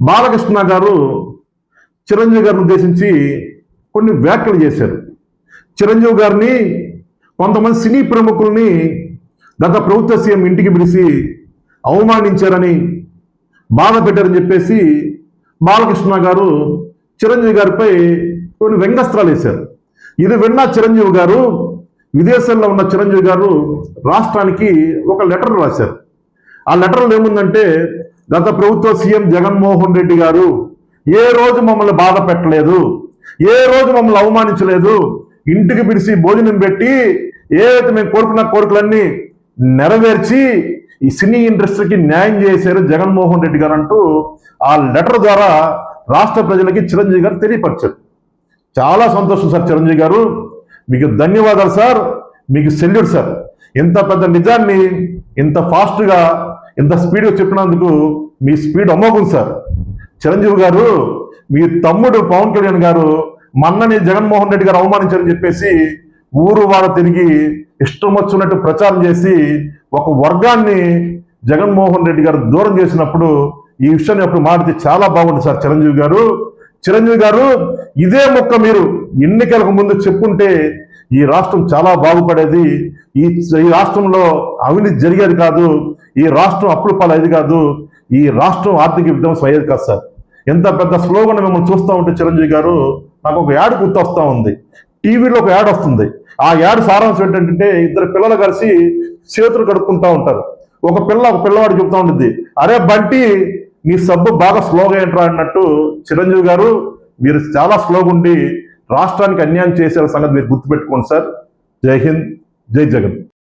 బాలకృష్ణ గారు చిరంజీవి గారిని ఉద్దేశించి కొన్ని వ్యాఖ్యలు చేశారు. చిరంజీవి గారిని కొంతమంది సినీ ప్రముఖుల్ని గత ప్రభుత్వ సీఎం ఇంటికి పిలిచి అవమానించారని బాధ పెట్టారని చెప్పేసి బాలకృష్ణ గారు చిరంజీవి గారిపై కొన్ని వ్యంగస్త్రాలు వేశారు. ఇది విన్న చిరంజీవి గారు విదేశాల్లో ఉన్న చిరంజీవి గారు రాష్ట్రానికి ఒక లెటర్ రాశారు. ఆ లెటర్లో ఏముందంటే గత ప్రభుత్వ సీఎం జగన్మోహన్ రెడ్డి గారు ఏ రోజు మమ్మల్ని బాధ పెట్టలేదు ఏ రోజు మమ్మల్ని అవమానించలేదు ఇంటికి పిలిచి భోజనం పెట్టి ఏదైతే మేము కోరుకున్న కోరికలన్నీ నెరవేర్చి ఈ సినీ ఇండస్ట్రీకి న్యాయం చేశారు జగన్మోహన్ రెడ్డి గారు అంటూ ఆ లెటర్ ద్వారా రాష్ట్ర ప్రజలకి చిరంజీవి గారు తెలియపరిచారు. చాలా సంతోషం సార్ చిరంజీవి గారు. మీకు ధన్యవాదాలు సార్. మీకు సెల్యూట్ సార్. ఇంత పెద్ద నిజాన్ని ఇంత ఫాస్ట్గా ఇంత స్పీడ్గా చెప్పినందుకు మీ స్పీడ్ అమ్మోగుం సార్. చిరంజీవి గారు మీ తమ్ముడు పవన్ కళ్యాణ్ గారు మన్నని జగన్మోహన్ రెడ్డి గారు అవమానించారని చెప్పేసి ఊరు వాడ తిరిగి ఇష్టం వచ్చినట్టు ప్రచారం చేసి ఒక వర్గాన్ని జగన్మోహన్ రెడ్డి గారు దూరం చేసినప్పుడు ఈ విషయాన్ని అప్పుడు మాడితే చాలా బాగుంది సార్ చిరంజీవి గారు. చిరంజీవి గారు ఇదే మొక్క మీరు ఎన్నికలకు ముందు చెప్పుంటే ఈ రాష్ట్రం చాలా బాగుపడేది. ఈ ఈ రాష్ట్రంలో అవినీతి జరిగేది కాదు. ఈ రాష్ట్రం అప్పులు పాలయ్యేది కాదు. ఈ రాష్ట్రం ఆర్థిక విధ్వంసం అయ్యేది కాదు సార్. ఎంత పెద్ద స్లోగన్ మిమ్మల్ని చూస్తూ ఉంటే చిరంజీవి గారు నాకు ఒక యాడ్ గుర్తొస్తా ఉంది. టీవీలో ఒక యాడ్ వస్తుంది. ఆ యాడ్ సారాంశం ఏంటంటే ఇద్దరు పిల్లలు కలిసి చేతులు కడుక్కుంటూ ఉంటారు. ఒక పిల్ల ఒక పిల్లవాడు చెప్తా ఉంటుంది అరే బంటి నీ సబ్బు బాగా స్లోగా ఏంట్రా అన్నట్టు చిరంజీవి గారు మీరు చాలా స్లోగా ఉండి రాష్ట్రానికి అన్యాయం చేసే సంగతి మీరు గుర్తుపెట్టుకోండి సార్. జై హింద్ జై జగన్.